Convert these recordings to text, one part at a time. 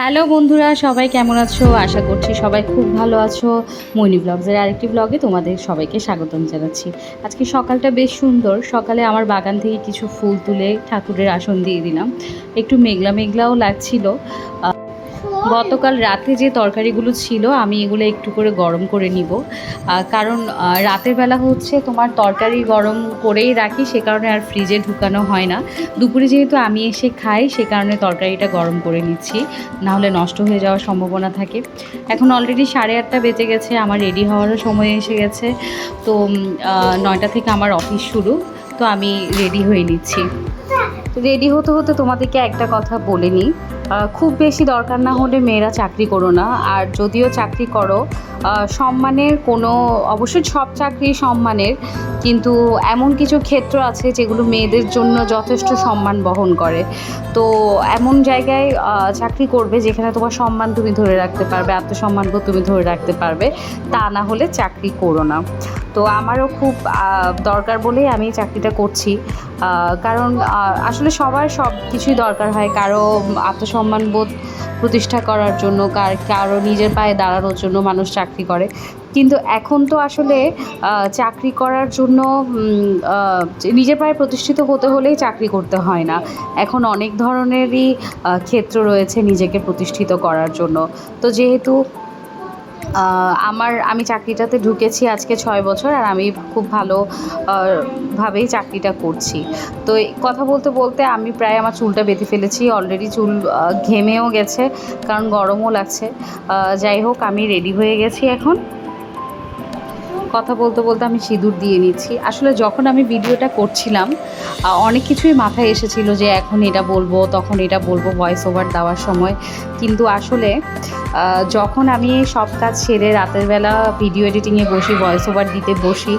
Hello বন্ধুরা, সবাই কেমন আছো? আশা করছি সবাই খুব ভালো আছো। মৈনি ব্লগসের আরেকটি ব্লগে তোমাদের সবাইকে স্বাগতম জানাচ্ছি। আজকে সকালটা বেশ সুন্দর। সকালে আমার বাগান থেকে কিছু ফুল তুলে ঠাকুরের আসন দিয়ে দিলাম। একটু মেঘলা মেঘলাও লাগছিল। গতকাল রাতে যে তরকারিগুলো ছিল, আমি এগুলো একটু করে গরম করে নিব। কারণ রাতের বেলা হচ্ছে তোমার তরকারি গরম করেই রাখি, সে কারণে আর ফ্রিজে ঢুকানো হয় না। দুপুরে যেহেতু আমি এসে খাই, সে কারণে তরকারিটা গরম করে নিচ্ছি, নাহলে নষ্ট হয়ে যাওয়ার সম্ভাবনা থাকে। এখন অলরেডি সাড়ে আটটা বেজে গেছে, আমার রেডি হওয়ারও সময় এসে গেছে। তো নয়টা থেকে আমার অফিস শুরু, তো আমি রেডি হয়ে নিচ্ছি। রেডি হতে হতে তোমাদেরকে একটা কথা বলে নিই। খুব বেশি দরকার না হলে মেয়েরা চাকরি করো না। আর যদিও চাকরি করো সম্মানের কোনো, অবশ্যই সব চাকরি সম্মানের, কিন্তু এমন কিছু ক্ষেত্র আছে যেগুলো মেয়েদের জন্য যথেষ্ট সম্মান বহন করে। তো এমন জায়গায় চাকরি করবে যেখানে তোমার সম্মান তুমি ধরে রাখতে পারবে, আত্মসম্মানবোধ তুমি ধরে রাখতে পারবে, তা না হলে চাকরি করো না। তো আমারও খুব দরকার বলেই আমি চাকরিটা করছি। কারণ আসলে সবার সব কিছুই দরকার হয়, কারও আত্মসম্মান বোধ প্রতিষ্ঠা করার জন্য, কার, কারও নিজের পায়ে দাঁড়ানোর জন্য মানুষ চাকরি করে। কিন্তু এখন তো আসলে চাকরি করার জন্য নিজের পায়ে প্রতিষ্ঠিত হতে হলেই চাকরি করতে হয় না। এখন অনেক ধরনেরই ক্ষেত্র রয়েছে নিজেকে প্রতিষ্ঠিত করার জন্য। তো যেহেতু আমার, আমি চাকরিটাতে ঢুকেছি আজকে ছয় বছর আর আমি খুব ভালো ভাবেই চাকরিটা করছি। তো কথা বলতে বলতে আমি প্রায় আমার চুলটা বেঁধে ফেলেছি অলরেডি চুল ঘেমেও গেছে, কারণ গরমও লাগছে। যাই হোক, আমি রেডি হয়ে গেছি এখন। কথা বলতে বলতে আমি সিঁদুর দিয়ে নিচ্ছি। আসলে যখন আমি ভিডিওটা করছিলাম অনেক কিছুই মাথায় এসেছিল যে এখন এটা বলব, তখন এটা বলব ভয়েস ওভার দেওয়ার সময়। কিন্তু আসলে যখন আমি সব কাজ সেরে রাতের বেলা ভিডিও এডিটিংয়ে বসি ভয়েস ওভার দিতে বসি,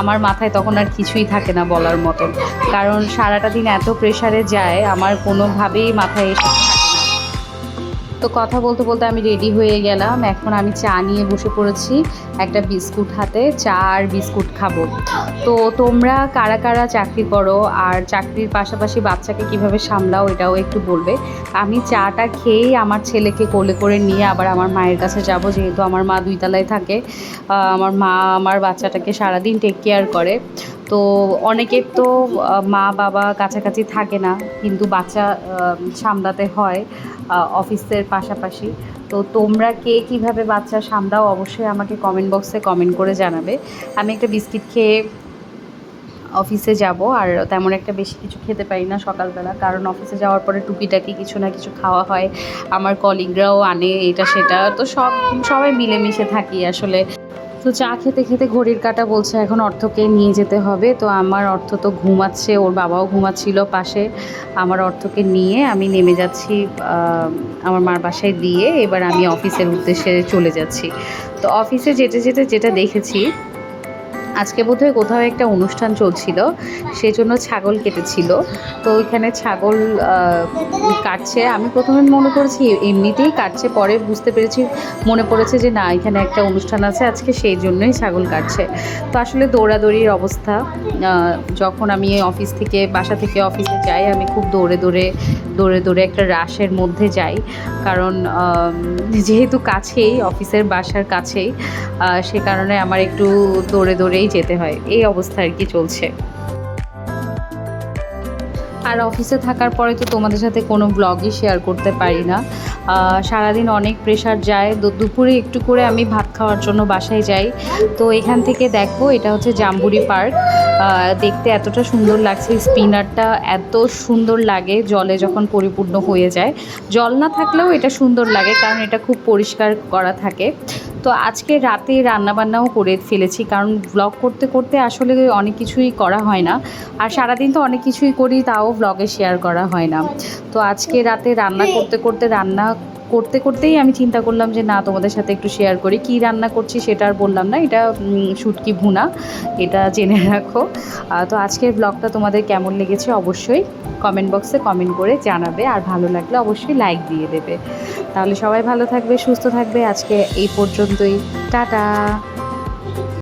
আমার মাথায় তখন আর কিছুই থাকে না বলার মতন। কারণ সারাটা দিন এত প্রেশারে যায়, আমার কোনোভাবেই মাথায় এসে তো কথা বলতে বলতে আমি রেডি হয়ে গেলাম। এখন আমি চা নিয়ে বসে পড়েছি একটা বিস্কুট হাতে। চা আর বিস্কুট খাব। তো তোমরা কারা কারা চাকরি করো আর চাকরির পাশাপাশি বাচ্চাকে কীভাবে সামলাও এটাও একটু বলবে। আমি চাটা খেয়েই আমার ছেলেকে কোলে করে নিয়ে আবার আমার মায়ের কাছে যাব। যেহেতু আমার মা দুই তলায় থাকে আমার মা আমার বাচ্চাটাকে সারাদিন টেক কেয়ার করে। তো অনেকের তো মা, বাবা কাছাকাছি থাকে না, কিন্তু বাচ্চা সামলাতে হয় অফিসের পাশাপাশি। তো তোমরা কে কীভাবে বাচ্চা সামলাও অবশ্যই আমাকে কমেন্ট বক্সে কমেন্ট করে জানাবে। আমি একটা বিস্কিট খেয়ে অফিসে যাব, আর তেমন একটা বেশি কিছু খেতে পারি না সকালবেলা, কারণ অফিসে যাওয়ার পরে টুকিটাকি কিছু না কিছু খাওয়া হয়, আমার কলিগরাও আনে, এটা সেটা, তো সব, সবাই মিলেমিশে থাকি আসলে। তো চা খেতে খেতে ঘড়ির কাটা বলছে, এখন অর্থকে নিয়ে যেতে হবে। তো আমার অর্থ তো ঘুমাচ্ছে, ওর বাবাও ঘুমাচ্ছিল পাশে। আমার অর্থকে নিয়ে আমি নেমে যাচ্ছি আমার মার বাসায় দিয়ে এবার আমি অফিসের উদ্দেশ্যে চলে যাচ্ছি। তো অফিসে যেতে যেতে যেটা দেখেছি আজকে বোধহয় কোথাও একটা অনুষ্ঠান চলছিল, সেজন্য ছাগল কেটেছিল। তো ওইখানে ছাগল কাটছে। আমি প্রথমে মনে করেছি এমনিতেই কাটছে, পরে বুঝতে পেরেছি, মনে পড়েছে যে না, এখানে একটা অনুষ্ঠান আছে, আজকে সেই জন্যই ছাগল কাটছে। তো আসলে দৌড়াদৌড়ির অবস্থা যখন আমি অফিস থেকে, বাসা থেকে অফিসে যাই, আমি খুব দৌড়ে দৌড়ে দৌড়ে দৌড়ে একটা রাশের মধ্যে যাই। কারণ যেহেতু কাছেই, অফিসের বাসার কাছেই সে কারণে আমার একটু দৌড়ে দৌড়ে দৌড়েই যেতে হয়। এই অবস্থা আর কি চলছে। আর অফিসে থাকার পরে তো তোমাদের সাথে কোনো ব্লগই শেয়ার করতে পারি না। সারাদিন অনেক প্রেশার যায়। দুপুরে একটু করে আমি ভাত খাওয়ার জন্য বাসায় যাই। তো এখান থেকে দেখো, এটা হচ্ছে জাম্বুরি পার্ক। দেখতে এতটা সুন্দর লাগছে। স্পিনারটা এত সুন্দর লাগে জলে যখন পরিপূর্ণ হয়ে যায়। জল না থাকলেও এটা সুন্দর লাগে, কারণ এটা খুব পরিষ্কার করা থাকে। তো আজকে রাতে রান্নাবান্নাও করে ফেলেছি, কারণ ব্লগ করতে করতে আসলে অনেক কিছুই করা হয় না। আর সারাদিন তো অনেক কিছুই করি, তাও ব্লগে শেয়ার করা হয় না। তো আজকে রাতে রান্না করতে করতে রান্না করতে করতেই আমি চিন্তা করলাম যে, না, তোমাদের সাথে একটু শেয়ার করি। কী রান্না করছি সেটা আর বললাম না, এটা শুটকি ভুনা, এটা জেনে রাখো। তো আজকের ব্লগটা তোমাদের কেমন লেগেছে অবশ্যই কমেন্ট বক্সে কমেন্ট করে জানাবে, আর ভালো লাগলে অবশ্যই লাইক দিয়ে দেবে। তাহলে সবাই ভালো থাকবে সুস্থ থাকবে। আজকে এই পর্যন্তই। টাটা।